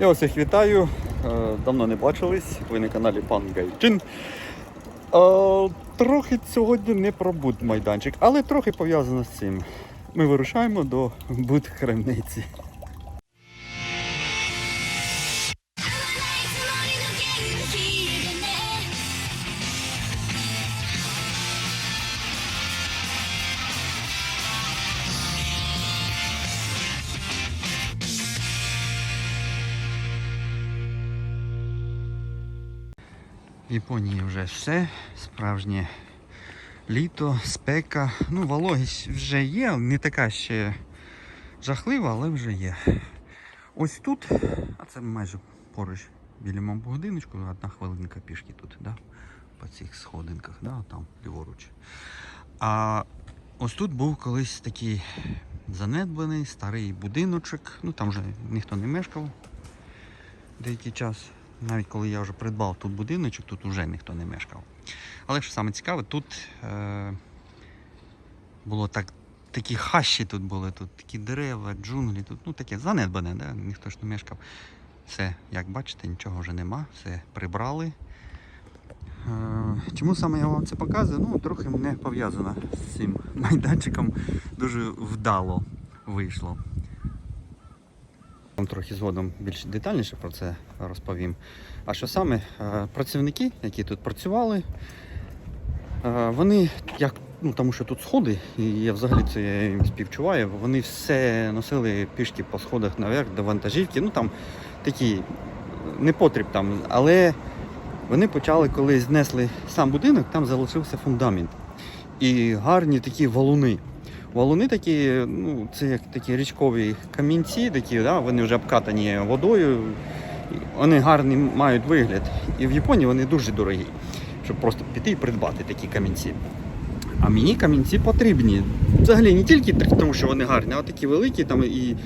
Я вас всіх вітаю. Е, Давно не бачились. Ви на каналі Пан Гайчин. Е, Трохи сьогодні не про будмайданчик, але трохи пов'язано з цим. Ми вирушаємо до будкремниці. Японії вже все, справжнє літо, спека. Ну, вологість вже є, не така ще жахлива, але вже є. Ось тут, а це майже поруч біля мого будиночку, одна хвилинка пішки тут, да? по цих сходинках, да? там ліворуч. А ось тут був колись такий занедбаний старий будиночок. Ну там вже ніхто не мешкав деякий час. Навіть коли я вже придбав тут будиночок, тут вже ніхто не мешкав. Але що саме цікаве, тут е, було так, такі хащі тут були, тут такі дерева, джунглі, тут ну таке занедбане, да? ніхто ж не мешкав. Все, як бачите, нічого вже нема, все прибрали. Е, чому саме я вам це показую? Ну, трохи не пов'язано з цим майданчиком. Дуже вдало вийшло. Вам трохи згодом більш детальніше про це розповім. А що саме е, працівники, які тут працювали, е, вони як. Ну, тому що тут сходи, і я взагалі це їм співчуваю. Вони все носили пішки по сходах наверх до вантажівки. Ну там такі непотріб там. Але вони почали, коли знесли сам будинок, там залишився фундамент. І гарні такі валуни. Валуни такі, ну, це як такі річкові камінці, такі, да, вони вже обкатані водою. Вони гарний мають вигляд. І в Японії вони дуже дорогі, щоб просто піти і придбати такі камінці. А мені камінці потрібні. Взагалі не тільки тому, що вони гарні, а такі великі. Там, і,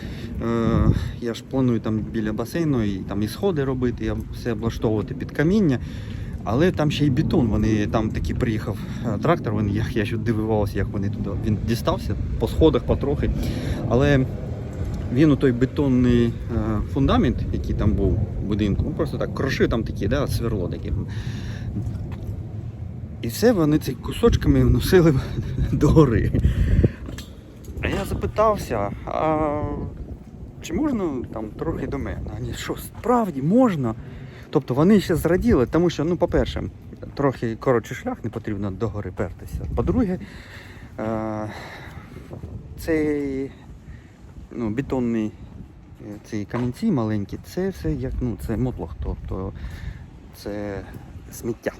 е, я ж планую там біля басейну і, там, і сходи робити, і все облаштовувати під каміння. Але там ще й бетон. Вони там такий приїхав е, трактор. Вони, я, я ще дивувався, як вони туди. Він дістався по сходах потрохи. Але він у той бетонний е, фундамент, який там був в будинку, ну, просто так крошив там такі, да, сверло таке. І все вони ці кусочками носили до гори. А я запитався, а чи можна там трохи до мене? Вони що, справді можна? Тобто вони ще зраділи, тому що, ну, по-перше, трохи коротший шлях, не потрібно до гори пертися. По-друге, е- цей ну, бетонний е, ці камінці маленькі, це все як ну, це мотлох, тобто це сміття.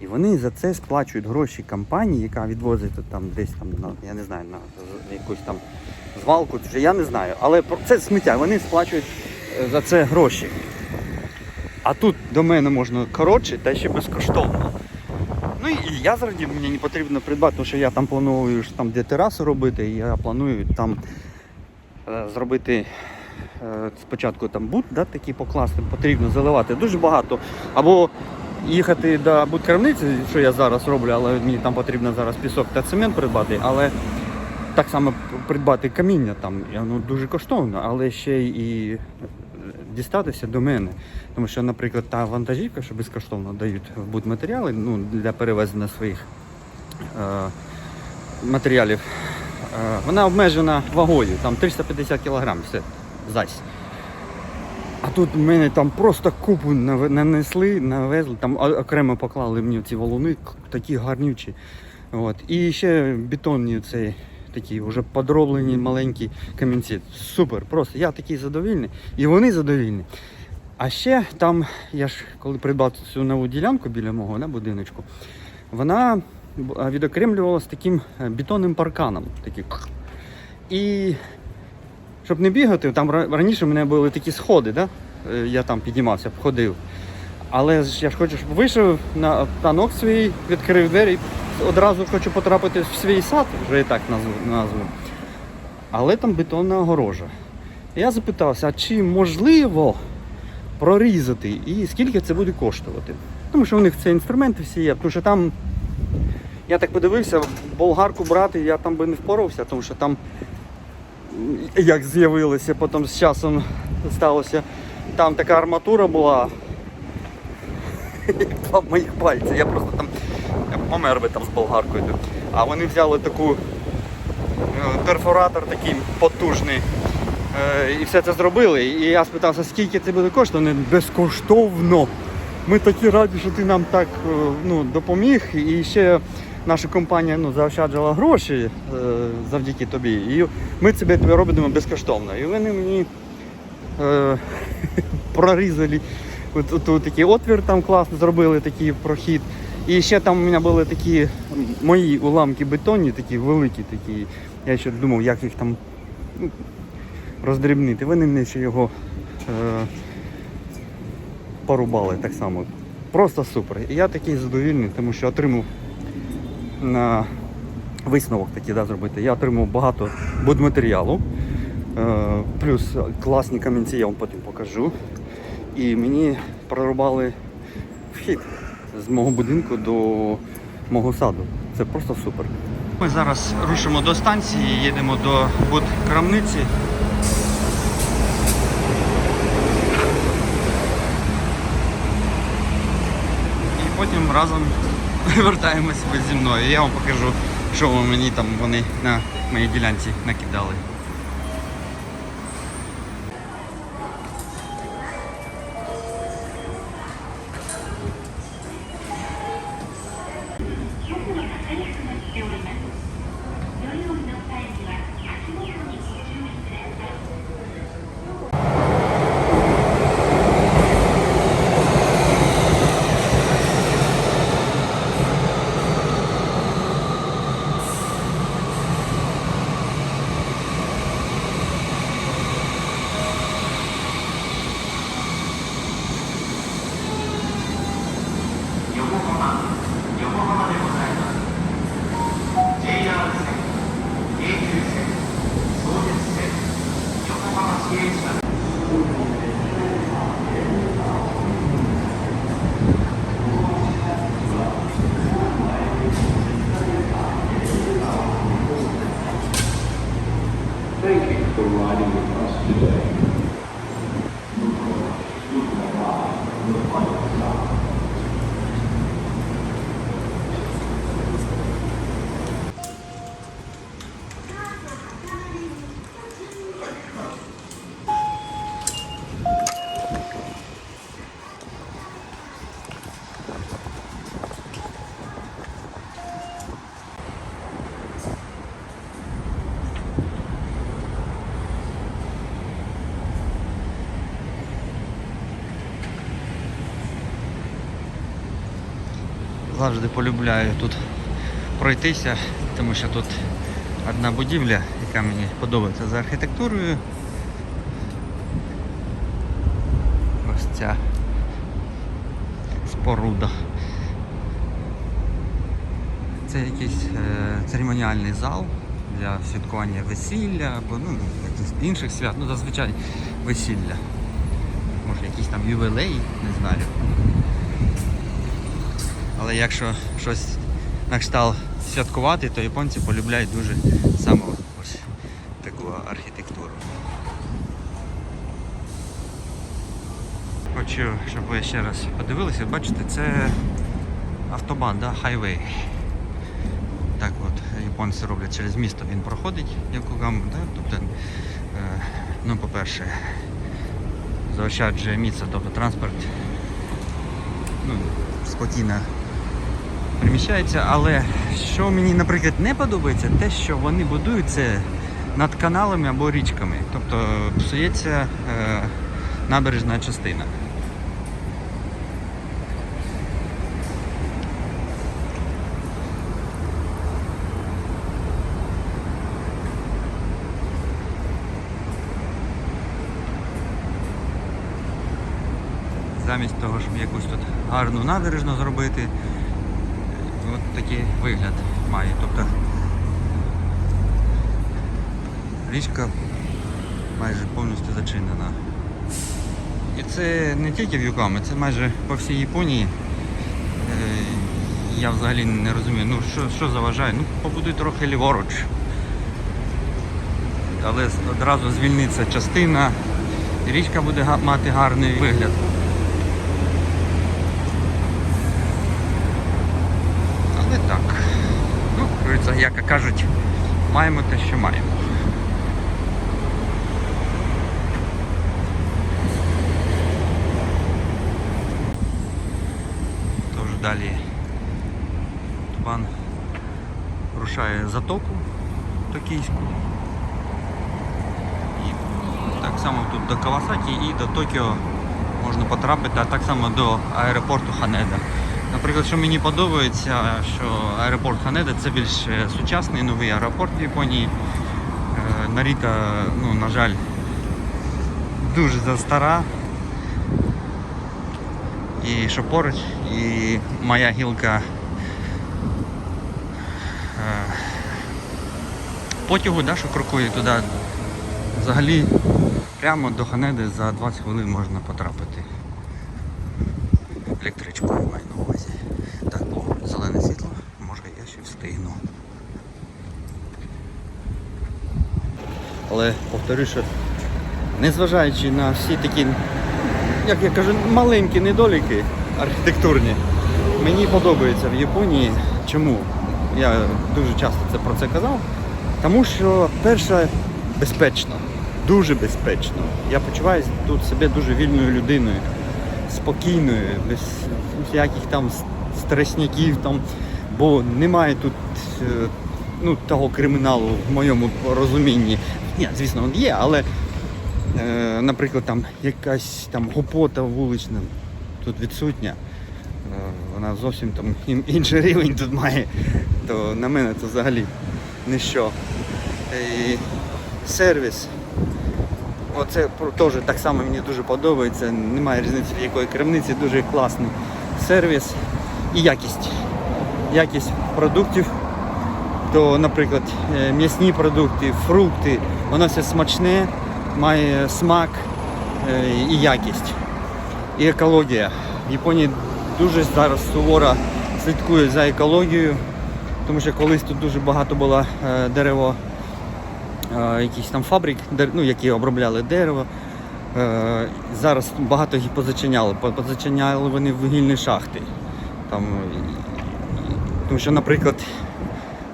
І вони за це сплачують гроші компанії, яка відвозить там десь там на я не знаю, на якусь там звалку, я не знаю. Але це сміття, вони сплачують е, за це гроші. А тут до мене можна коротше та ще безкоштовно. Ну і я зрадів, мені не потрібно придбати, тому що я там планую там де терасу робити, і я планую там е, зробити е, спочатку там бут, да, такий покласти, потрібно заливати дуже багато. Або їхати до будкерівниці, що я зараз роблю, але мені там потрібно зараз пісок та цемент придбати, але так само придбати каміння там воно дуже коштовно, але ще і дістатися до мене. Тому що, наприклад, та вантажівка, що безкоштовно дають в будматеріали ну, для перевезення своїх е, матеріалів, е, вона обмежена вагою, там 350 кг, все, зась. А тут мене там просто купу нанесли, навезли, там окремо поклали мені ці валуни, такі гарнючі. От. І ще бетонні цей, такі вже подроблені маленькі камінці. Супер, просто я такий задовільний. І вони задовільні. А ще там, я ж коли придбав цю нову ділянку біля мого да, будиночку, вона відокремлювалася таким е, бетонним парканом. Такий. І щоб не бігати, там раніше в мене були такі сходи, да? е, я там піднімався, ходив. Але я ж хочу, щоб вийшов на танок свій, відкрив двері, одразу хочу потрапити в свій сад, вже і так назву. Але там бетонна огорожа. Я запитався, а чи можливо прорізати і скільки це буде коштувати? Тому що у них це інструменти всі є, тому що там, я так подивився, болгарку брати я там би не впорався, тому що там як з'явилося, потім з часом сталося там така арматура була. Як два моїх пальці. Я просто там помер там з болгаркою. А вони взяли таку е, перфоратор такий потужний. Е, І все це зробили. І я спитався, скільки це буде коштувати. Вони безкоштовно. Ми такі раді, що ти нам так е, ну, допоміг. І ще наша компанія ну, заощаджувала гроші завдяки тобі. І ми це робимо безкоштовно. І вони мені е, прорізали от, от, от такий отвір там класно зробили, такий прохід. І ще там у мене були такі мої уламки бетонні, такі великі, такі. Я ще думав, як їх там ну, роздрібнити. Вони мені ще його е, порубали так само. Просто супер. І я такий задовільний, тому що отримав на висновок такий да, зробити. Я отримав багато будматеріалу, е, плюс класні камінці, я вам потім покажу. І мені прорубали вхід з мого будинку до мого саду. Це просто супер. Ми зараз рушимо до станції, їдемо до будкрамниці. І потім разом вертаємось зі мною. Я вам покажу, що мені там вони на моїй ділянці накидали. Завжди полюбляю тут пройтися, тому що тут одна будівля, яка мені подобається за архітектурою. Ось ця споруда. Це якийсь е, церемоніальний зал для святкування весілля або ну, інших свят, ну зазвичай весілля. Може якийсь там ювілей, не знаю. Але якщо щось на кшталт святкувати, то японці полюбляють дуже саме ось таку архітектуру. Хочу, щоб ви ще раз подивилися, бачите, це автобан, да? хайвей. Так от японці роблять через місто, він проходить Якогаму, да? тобто, е, ну, по-перше, заощаджує місце, тобто транспорт ну, спокійно приміщається, але що мені, наприклад, не подобається, те, що вони будують це над каналами або річками. Тобто псується е, набережна частина. Замість того, щоб якусь тут гарну набережну зробити, от такий вигляд має. Тобто річка майже повністю зачинена. І це не тільки в Юками, це майже по всій Японії. Е, Я взагалі не розумію, ну що, що заважає? Ну побудуй трохи ліворуч. Але одразу звільниться частина і річка буде мати гарний вигляд. Але так. Говориться, як кажуть, маємо те, що маємо. Тож далі Тубан рушає затоку токійську. І так само тут до Кавасакі і до Токіо можна потрапити, а так само до аеропорту Ханеда. Наприклад, що мені подобається, що аеропорт Ханеда це більш е, сучасний новий аеропорт в Японії. Е, Наріта, ну, на жаль, дуже застара. І що поруч, і моя гілка е, потягу, да, що крокує туди. Взагалі прямо до Ханеди за 20 хвилин можна потрапити. Електричкою маю на увазі. Так, о, зелене світло, може я ще встигну. Але повторю, що незважаючи на всі такі, як я кажу, маленькі недоліки архітектурні, мені подобається в Японії. Чому? Я дуже часто це про це казав. Тому що перше безпечно, дуже безпечно. Я почуваюся тут себе дуже вільною людиною, спокійною, без всяких там стресняків, там, бо немає тут е, ну, того криміналу в моєму розумінні. Ні, звісно, він є, але, е, наприклад, там якась там гопота вулична тут відсутня. Е, Вона зовсім там інший рівень тут має, то на мене це взагалі ніщо. І сервіс. Оце теж так само мені дуже подобається. Немає різниці в якої крамниці, дуже класний сервіс і якість. Якість продуктів. То, наприклад, е, м'ясні продукти, фрукти, воно все смачне, має смак е, і якість. І екологія. В Японії дуже зараз суворо слідкує за екологією, тому що колись тут дуже багато було е, дерево якісь там фабрик, ну, які обробляли дерево. Зараз багато їх позачиняли. Позачиняли вони вугільні шахти. Там, тому що, наприклад,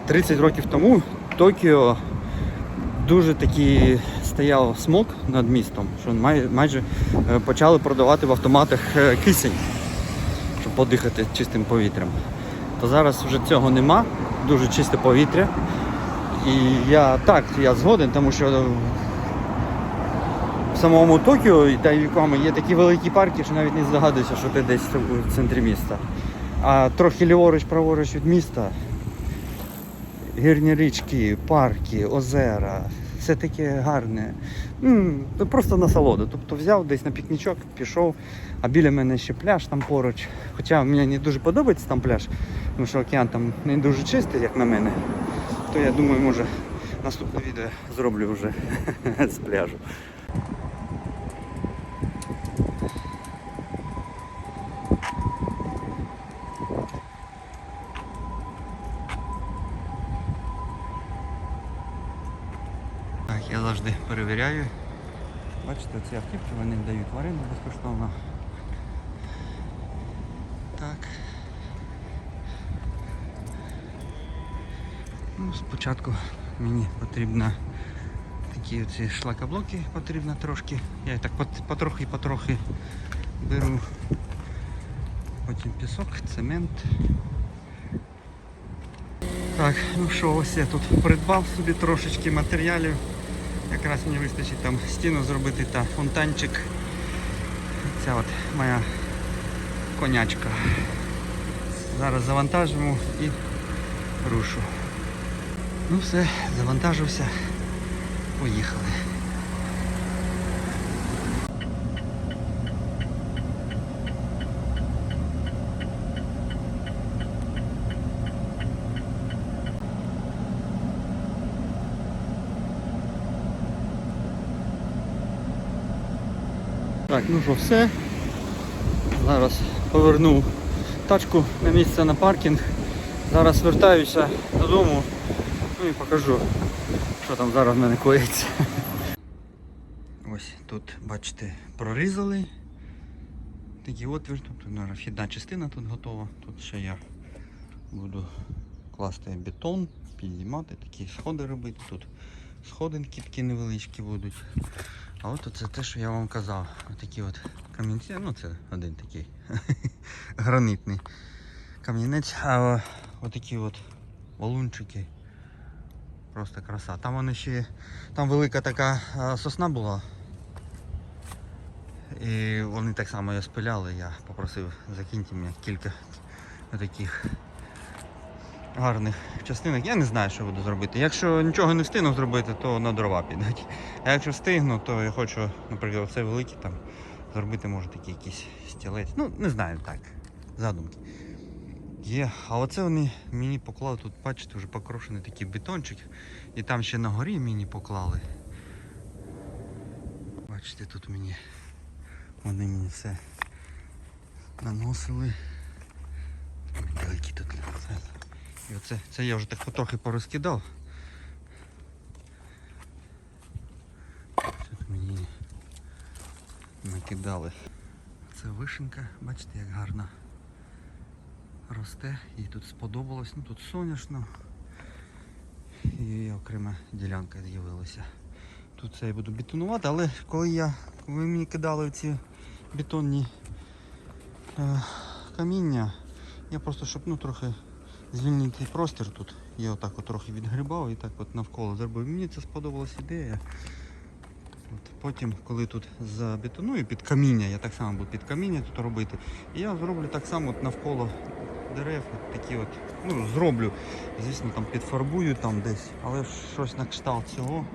30 років тому Токіо дуже такий стояв смог над містом, що май, майже е, почали продавати в автоматах е, кисень, щоб подихати чистим повітрям. То зараз вже цього нема, дуже чисте повітря. І я так, я згоден, тому що в самому Токіо та й якому є такі великі парки, що навіть не здогадуєшся, що ти десь в центрі міста. А трохи ліворуч, праворуч від міста гірні річки, парки, озера, все таке гарне. Просто насолода. Тобто взяв десь на пікнічок, пішов, а біля мене ще пляж там поруч. Хоча мені не дуже подобається там пляж, тому що океан там не дуже чистий, як на мене. То я думаю, може наступне відео зроблю вже з пляжу. Так, я завжди перевіряю. Бачите, ці автівки вони дають в оренду безкоштовно. Так. Ну, спочатку мені потрібно такі оці шлакоблоки потрібно трошки. Я їх так потрохи-потрохи беру. Потім пісок, цемент. Так, ну що, ось я тут придбав собі трошечки матеріалів. Якраз мені вистачить там стіну зробити та фонтанчик. Ця от моя конячка. Зараз завантажимо і рушу. Ну все, завантажився. Поїхали. Так, ну що, все. Зараз поверну тачку на місце на паркінг. Зараз вертаюся додому. Ну і покажу, що там зараз в мене коїться. Ось Тут, бачите, прорізали. Такий отвір, тобто наверно, вхідна частина тут готова. Тут ще я буду класти бетон, підіймати, такі сходи робити. Тут сходинки такі невеличкі будуть. А от це те, що я вам казав. Такі от камінці, ну це один такий гранитний камінець, а отакі от валунчики. Просто краса. Там вони ще, там велика така сосна була. І вони так само її спиляли, я попросив закиньте мені кілька таких гарних частинок. Я не знаю, що буду зробити. Якщо нічого не встигну зробити, то на дрова підуть. А якщо встигну, то я хочу, наприклад, оцей великий там зробити, може такий якийсь стілець. Ну, не знаю, так. Задумки. Є, а оце вони мені поклали тут, бачите, вже покрошений такий бетончик. І там ще на горі мені поклали. Бачите, тут мені вони мені все наносили. Метелики тут. І оце це я вже так потрохи порозкидав. Тут мені накидали. Це вишенька, бачите, як гарно росте. Їй тут сподобалось. Ну тут соняшно. І окрема ділянка з'явилася. Тут це я буду бетонувати, але коли я коли мені кидали ці бетонні е, каміння, я просто щоб ну, трохи звільнити простір тут. Я отак от трохи відгрібав і так от навколо зробив. Мені це сподобалась ідея. От потім, коли тут забетоную під каміння, я так само буду під каміння тут робити. І я зроблю так само от навколо дерев, от такі от, ну, зроблю. Звісно, там підфарбую там десь, але щось на кшталт цього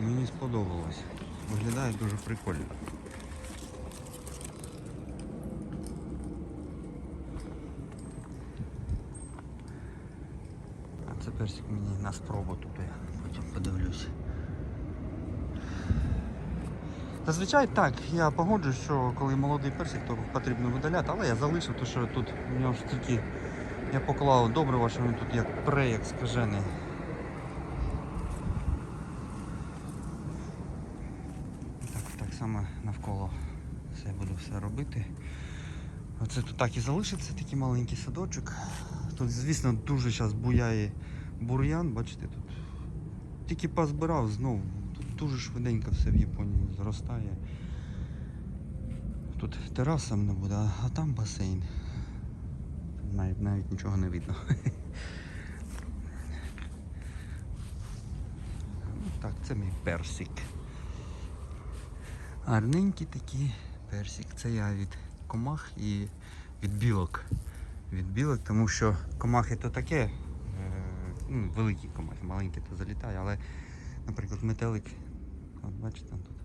мені сподобалось. Виглядає дуже прикольно. А це персик мені на спробу тут я потім подивлюсь. Зазвичай так, я погоджуюсь, що коли молодий персик, то потрібно видаляти, але я залишив, тому що тут у нього ж тільки я поклав добрива, що він тут як пре, як скажений. Так, так само навколо все буду все робити. Оце тут так і залишиться такий маленький садочок. Тут, звісно, дуже зараз буяє бур'ян, бачите, тут тільки позбирав знов. Тут дуже швиденько все в Японії зростає. Тут тераса не буде, а- там басейн. Навіть, навіть нічого не видно. Ну, Так, це мій персик. Гарненький такий персик. Це я від комах і від білок. Від білок, тому що комахи то таке, ну, великі комахи, маленькі то залітає, але, наприклад, метелик, от бачите, тут.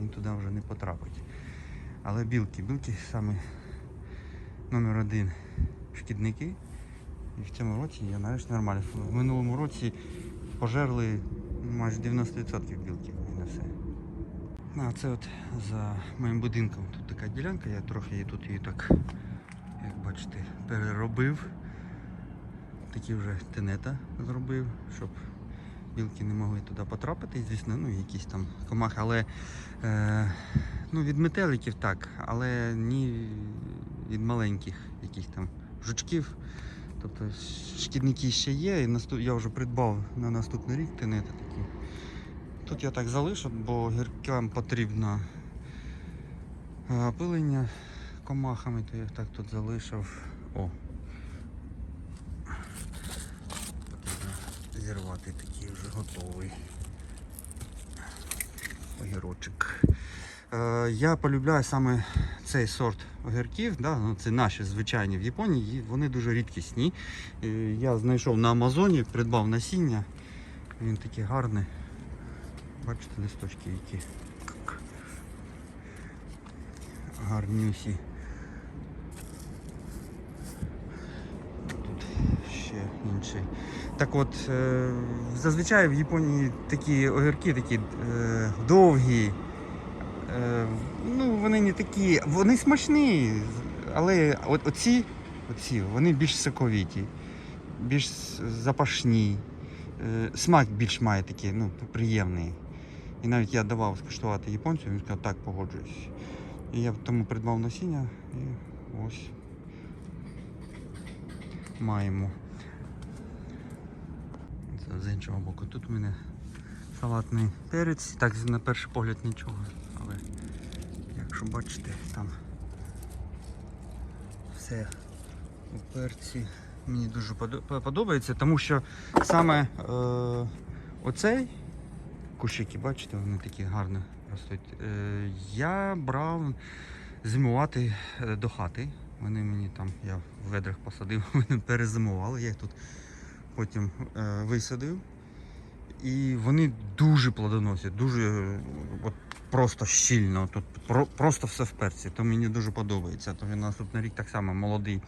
Він туди вже не потрапить. Але білки, білки саме номер один шкідники. І в цьому році я нарешті нормально. В минулому році пожерли майже 90% білки на все. Ну, а це от за моїм будинком тут така ділянка, я трохи її тут її так, як бачите, переробив. Такі вже тенета зробив, щоб білки не могли туди потрапити. Звісно, ну якісь там комахи, але е, ну, від метеликів так, але ні від маленьких яких там жучків. Тобто шкідники ще є, і наступ... я вже придбав на наступний рік тенети такі. Тут я так залишу, бо гіркам потрібно е, опилення комахами, то я так тут залишив. О. Потрібно зірвати такий вже готовий огірочок. Е, я полюбляю саме цей сорт огірків. Да? Ну, це наші звичайні в Японії, вони дуже рідкісні. Е, я знайшов на Амазоні, придбав насіння. Він такий гарний. Бачите, листочки які гарнюсі. Тут ще інший. Так от, е, зазвичай в Японії такі огірки такі е, довгі. Е, ну, вони не такі. Вони смачні, але от, оці, оці вони більш соковиті, більш запашні. смак більш має такий, ну, приємний. І навіть я давав скуштувати японцю, він сказав, так, погоджуюсь. І я тому придбав насіння і ось маємо. З іншого боку. Тут у мене салатний перець. Так, на перший погляд нічого. Але якщо бачите, там все у перці мені дуже подобається, тому що саме е, оцей кущики, бачите, вони такі гарно ростуть. Е, я брав зимувати е, до хати. Вони мені там, я в ведрах посадив, вони перезимували. Я їх тут потім е, висадив. І вони дуже плодоносять, дуже е, от, просто щільно. Тут про, просто все в перці. То мені дуже подобається. То він наступний рік так само молодий.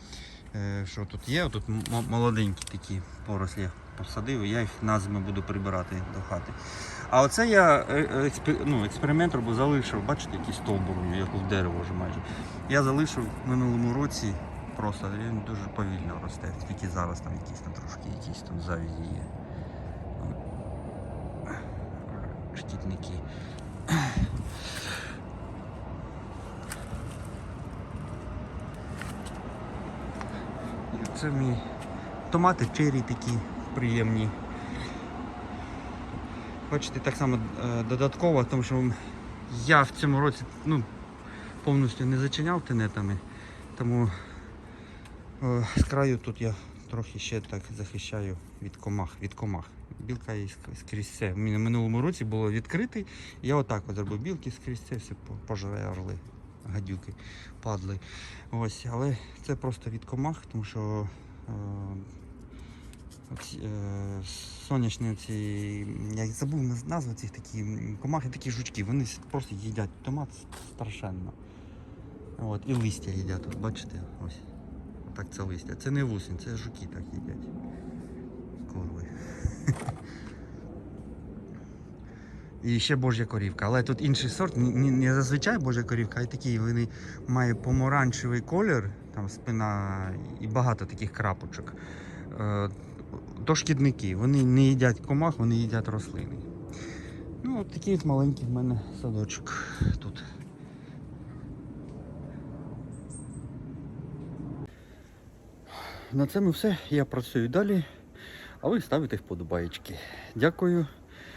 Е, що тут є, тут молоденькі такі порослі посадив, і я їх на зиму буду прибирати до хати. А оце я ну, експеримент робив, залишив, бачите, який стовбур, як у дерево вже майже. Я залишив в минулому році, просто він дуже повільно росте. Тільки зараз там якісь там трошки якісь там завізі є. Шкідники. І Це мій томати чері такі приємні. Бачите, так само е, додатково, тому що я в цьому році ну, повністю не зачиняв тенетами, тому з краю тут я трохи ще так захищаю від комах. Від комах. Білка і скрізь все. В мене в минулому році було відкритий. Я отак от зробив білки скрізь це все по- пожерли, гадюки, падли. Ось, але це просто від комах, тому що е, е, сонячні ці, я забув назву цих такі комахи, такі жучки, вони просто їдять томат страшенно. От, і листя їдять, от, бачите, ось. Так це листя. Це не вусень, це жуки так їдять. Корви. І ще божа корівка. Але тут інший сорт, не зазвичай божа корівка, а й такий. Вони має помаранчевий колір, там спина і багато таких крапочок. Е, То шкідники. Вони не їдять комах, вони їдять рослини. Ну, от такий от маленький в мене садочок тут. На цьому все. Я працюю далі, а ви ставите вподобаєчки. Дякую,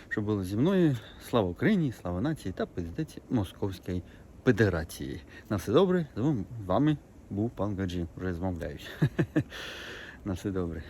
що були зі мною. Слава Україні, слава нації та президенті Московської Федерації. На все добре. З вами був пан Гаджі. Вже змовляюсь. На все добре.